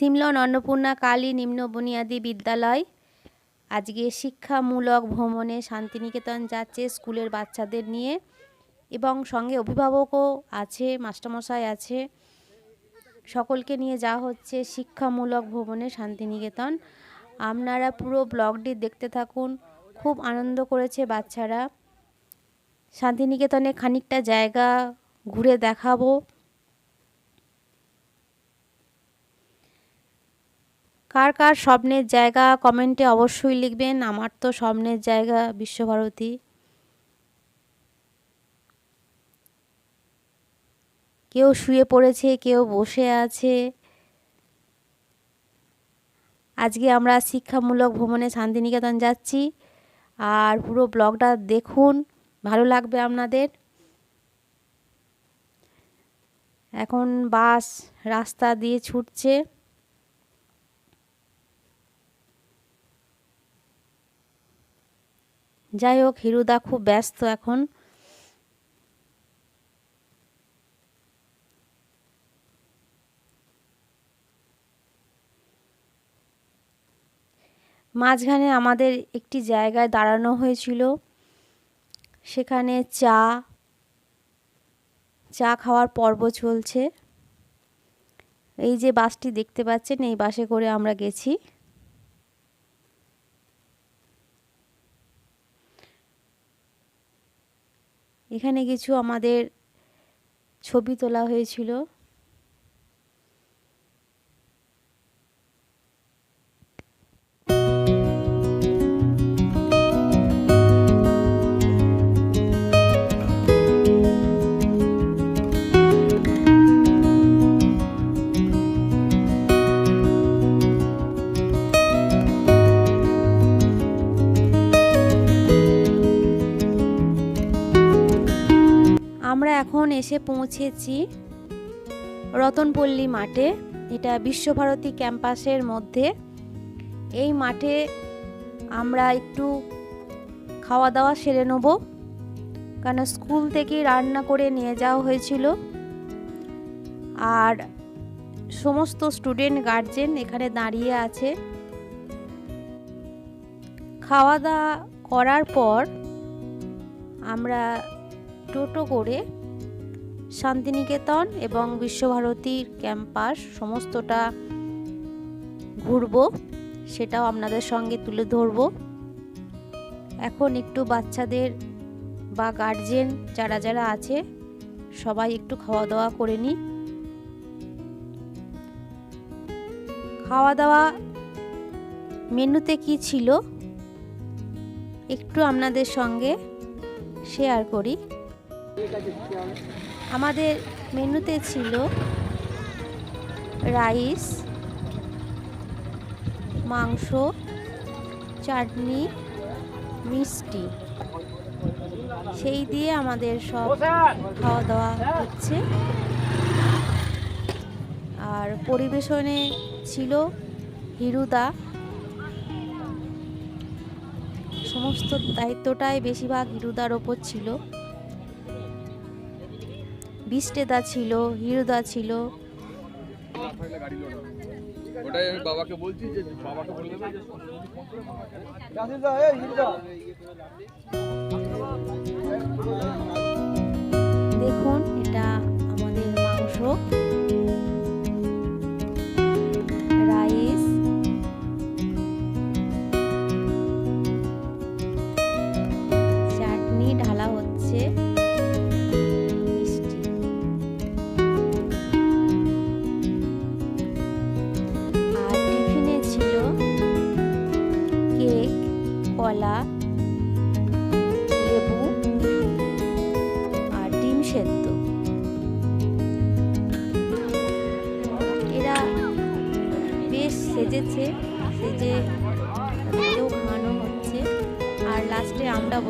সিমলন অন্নপূর্ণা কালী নিম্ন বুনিয়াদী বিদ্যালয়। আজকে শিক্ষামূলক ভ্রমণে শান্তিনিকেতন যাচ্ছে স্কুলের বাচ্চাদের নিয়ে এবং সঙ্গে অভিভাবকও আছে, মাস্টারমশাই আছে। সকলকে নিয়ে যাওয়া হচ্ছে শিক্ষামূলক ভ্রমণে শান্তিনিকেতন। আপনারা পুরো ব্লগটি দেখতে থাকুন, খুব আনন্দ করেছে বাচ্চারা। শান্তিনিকেতনে খানিকটা জায়গা ঘুরে দেখাবো। কার কার স্বপ্নের জায়গা কমেন্টে অবশ্যই লিখবেন। আমার তো স্বপ্নের জায়গা বিশ্বভারতী। কেউ শুয়ে পড়েছে, কেউ বসে আছে। আজকে আমরা শিক্ষামূলক ভ্রমণে শান্তিনিকেতন যাচ্ছি আর পুরো ব্লগটা দেখুন, ভালো লাগবে আপনাদের। এখন বাস রাস্তা দিয়ে ছুটছে। যাই হোক, হিরুদা খুব ব্যস্ত এখন। মাঝখানে আমাদের একটি জায়গায় দাঁড়ানো হয়েছিল। সেখানে চা চা খাওয়ার পর্ব চলছে। এই যে বাসটি দেখতে পাচ্ছেন, এই বাসে করে আমরা গেছি। এখানে কিছু আমাদের ছবি তোলা হয়েছিল। এসে পৌঁছেছি রতনপল্লী মাঠে। এটা বিশ্বভারতী ক্যাম্পাসের মধ্যে। এই মাঠে আমরা একটু খাওয়া দাওয়া সেরে নেব। কারণ স্কুল থেকে রান্না করে নিয়ে যাওয়া হয়েছিল। আর সমস্ত স্টুডেন্ট গার্জেন এখানে দাঁড়িয়ে আছে। খাওয়া দাওয়া করার পর আমরা টোটো করে শান্তিনিকেতন এবং বিশ্বভারতীর ক্যাম্পাস সমস্তটা ঘুরব, সেটাও আপনাদের সঙ্গে তুলে ধরব। এখন একটু বাচ্চাদের বা গার্জেন যারা যারা আছে, সবাই একটু খাওয়া দাওয়া করে নিই। খাওয়া দাওয়া মেনুতে কি ছিল, একটু আপনাদের সঙ্গে শেয়ার করি। আমাদের মেনুতে ছিল রাইস, মাংস, চাটনি, মিষ্টি। সেই দিয়ে আমাদের সব খাওয়া দাওয়া হচ্ছে। আর পরিবেশনে ছিল হিরুদা। সমস্ত দায়িত্বটাই বেশিরভাগ হিরুদার ওপর ছিল। বিষ্টেদা ছিল হিরোদা ছিল। ওটাই আমি বাবাকে বলছি যে বাবাকে বলে দেখুন এটা আমাদের মাংস।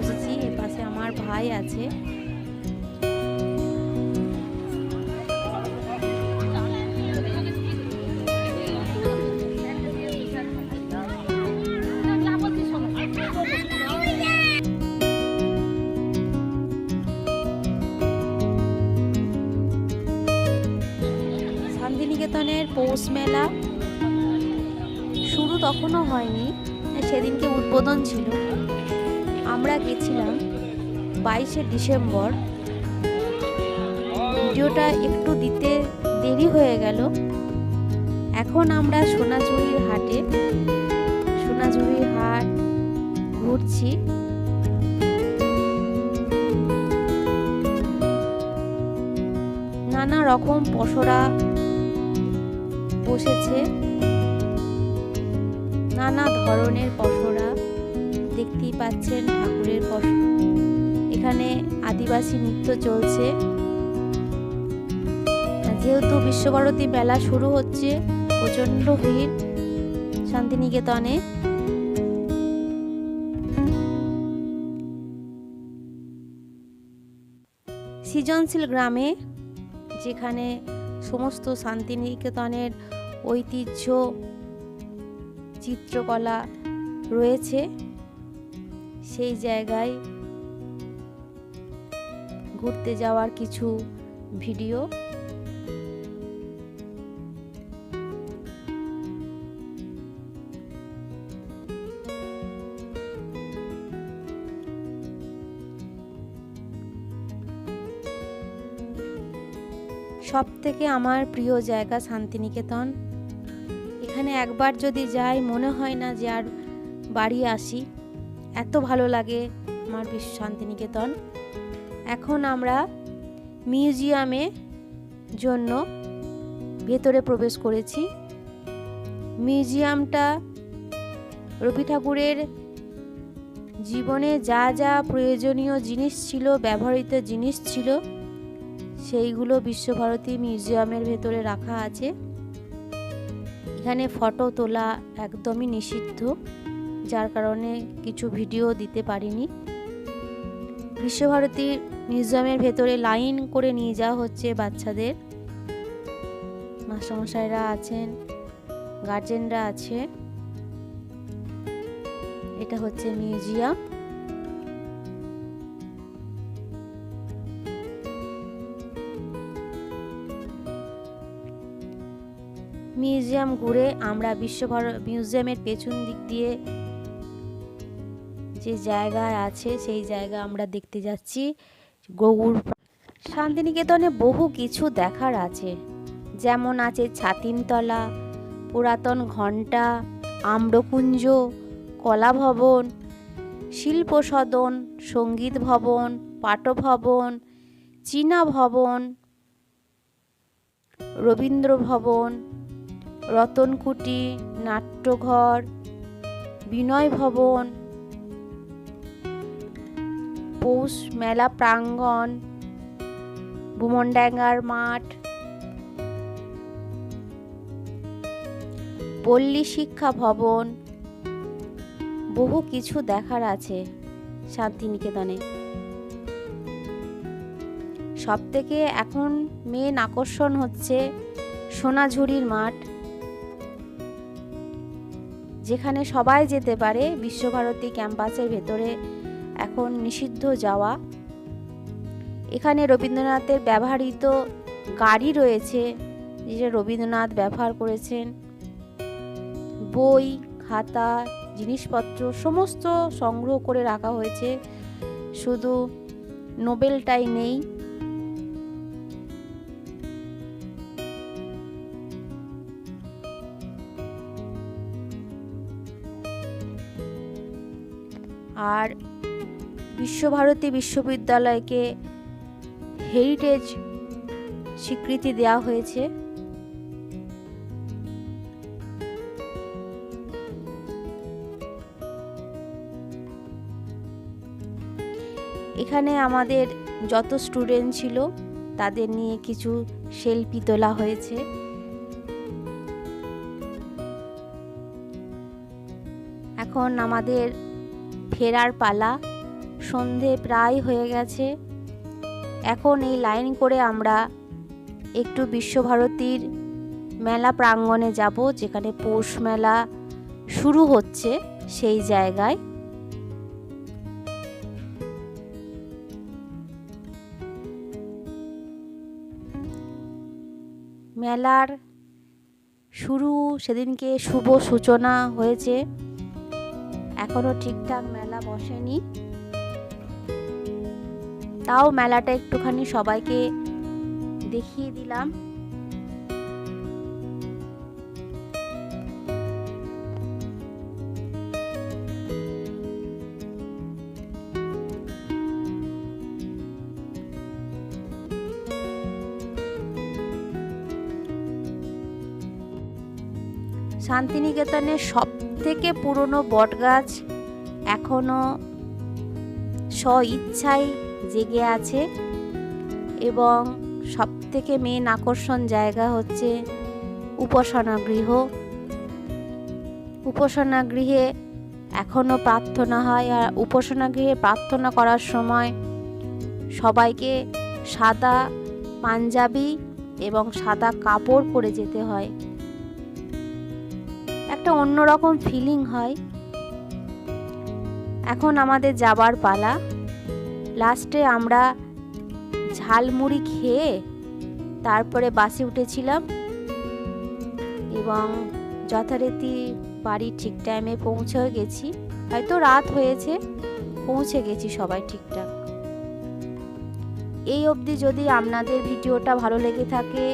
বসেছি এ পাশে আমার ভাই আছে। শান্তিনিকেতনের পৌষ মেলা শুরু তখনও হয়নি, সেদিনকে উদ্বোধন ছিল। আমরা গেছিলাম বাইশে ডিসেম্বর। ভিডিওটা একটু দিতে দেরি হয়ে গেল। এখন আমরা সোনাঝুরির হাটে, সোনাঝুরির হাট ঘুরছি। নানা রকম পশরা বসেছে। নানা ধরনের পসরা। দেখতেই পাচ্ছেন ঠাকুরের এখানে আদিবাসী নৃত্য চলছে। যেহেতু বিশ্বভারতী মেলা শুরু হচ্ছে, প্রচণ্ড ভিড় শান্তিনিকেতনে। সৃজনশীল গ্রামে, যেখানে সমস্ত শান্তিনিকেতনের ঐতিহ্য, চিত্রকলা রয়েছে। সেই জায়গায় ঘুরতে যাওয়ার কিছু ভিডিও। সব থেকে আমার প্রিয় জায়গা শান্তিনিকেতন। এখানে একবার যদি যাই, মনে হয় না যে আর বাড়ি আসি। এত ভালো লাগে আমার বিশ্ব শান্তিনিকেতন এখন আমরা মিউজিয়ামে জন্য ভেতরে প্রবেশ করেছি। মিউজিয়ামটা রবি ঠাকুরের জীবনে যা যা প্রয়োজনীয় জিনিস ছিল, ব্যবহৃত জিনিস ছিল, সেইগুলো বিশ্বভারতী মিউজিয়ামের ভেতরে রাখা আছে। এখানে ফটো তোলা একদমই নিষিদ্ধ। যার কারণে কিছু ভিডিও দিতে পারিনি। বিশ্বভারতী মিউজিয়ামের ভেতরে লাইন করে নিয়ে যাওয়া হচ্ছে বাচ্চাদের। মাস্টারমশাইরা আছেন, গার্জেনরা আছে। এটা হচ্ছে মিউজিয়াম। মিউজিয়াম ঘুরে আমরা বিশ্বভার, মিউজিয়ামের পেছন দিক দিয়ে যে জায়গায় আছে, সেই জায়গা আমরা দেখতে যাচ্ছি গৌর শান্তিনিকেতনে বহু কিছু দেখার আছে। যেমন আছে ছাতিমতলা পুরাতন ঘণ্টা, আম্রকুঞ্জ কলা ভবন শিল্প সদন সংগীত ভবন পাটভবন চীনা ভবন রবীন্দ্র ভবন রতনকুটি, নাট্যঘর বিনয় ভবন পৌষ মেলা, প্রাঙ্গণ বুমনডাঙ্গার মাঠ, পল্লী শিক্ষা ভবন, বহু কিছু দেখার আছে শান্তিনিকেতনে। সব থেকে এখন মেন আকর্ষণ হচ্ছে সোনাঝুরির মাঠ, যেখানে সবাই যেতে পারে বিশ্বভারতী ক্যাম্পাসের ভেতরে এখন নিষিদ্ধ যাওয়া। এখানে রবীন্দ্রনাথের ব্যবহৃত গাড়ি রয়েছে, যেটা রবীন্দ্রনাথ ব্যবহার করেছেন। বই, খাতা, জিনিসপত্র সমস্ত সংগ্রহ করে রাখা হয়েছে। শুধু নোবেলটাই নেই বিশ্বভারতী বিশ্ববিদ্যালয়কে হেরিটেজ স্বীকৃতি দেওয়া হয়েছে। এখানে আমাদের যত স্টুডেন্ট ছিল, তাদের নিয়ে কিছু সেলফি তোলা হয়েছে। এখন আমাদের ফেরার পালা। সন্ধে প্রায় হয়ে গেছে। এখন এই লাইন করে আমরা একটু বিশ্বভারতীর মেলা প্রাঙ্গণে যাব, যেখানে পৌষ মেলা শুরু হচ্ছে সেই জায়গায়। মেলার শুরু সেদিনকে শুভ সূচনা হয়েছে। এখনও ঠিকঠাক মেলা বসেনি। তাও মেলাটা একটুখানি সবাইকে দেখিয়ে দিলাম। শান্তিনিকেতনের সব থেকে পুরনো বটগাছ এখনও স্ব ইচ্ছায় জেগে আছে এবং সব থেকে মেন আকর্ষণ জায়গা হচ্ছে উপাসনা গৃহ উপাসনা গৃহে এখনও প্রার্থনা হয় আর উপাসনা গৃহে প্রার্থনা করার সময় সবাইকে সাদা পাঞ্জাবি এবং সাদা কাপড় পরে যেতে হয়। একটা অন্যরকম ফিলিং হয়। এখন আমাদের যাবার পালা। লাস্টে আমরা ঝালমুড়ি খেয়ে তারপরে বাসে উঠেছিলাম এবং যথারীতি বাড়ি ঠিক টাইমে পৌঁছেও গেছি। হয়তো রাত হয়েছে, পৌঁছে গেছি সবাই ঠিকঠাক। এই অবধি যদি আপনাদের ভিডিওটা ভালো লেগে থাকে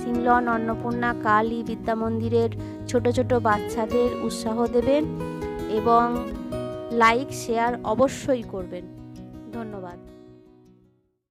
সিংলন অন্নপূর্ণা, কালী, বিদ্যা মন্দিরের ছোট ছোট বাচ্চাদের উৎসাহ দেবেন এবং লাইক শেয়ার অবশ্যই করবেন। ধন্যবাদ।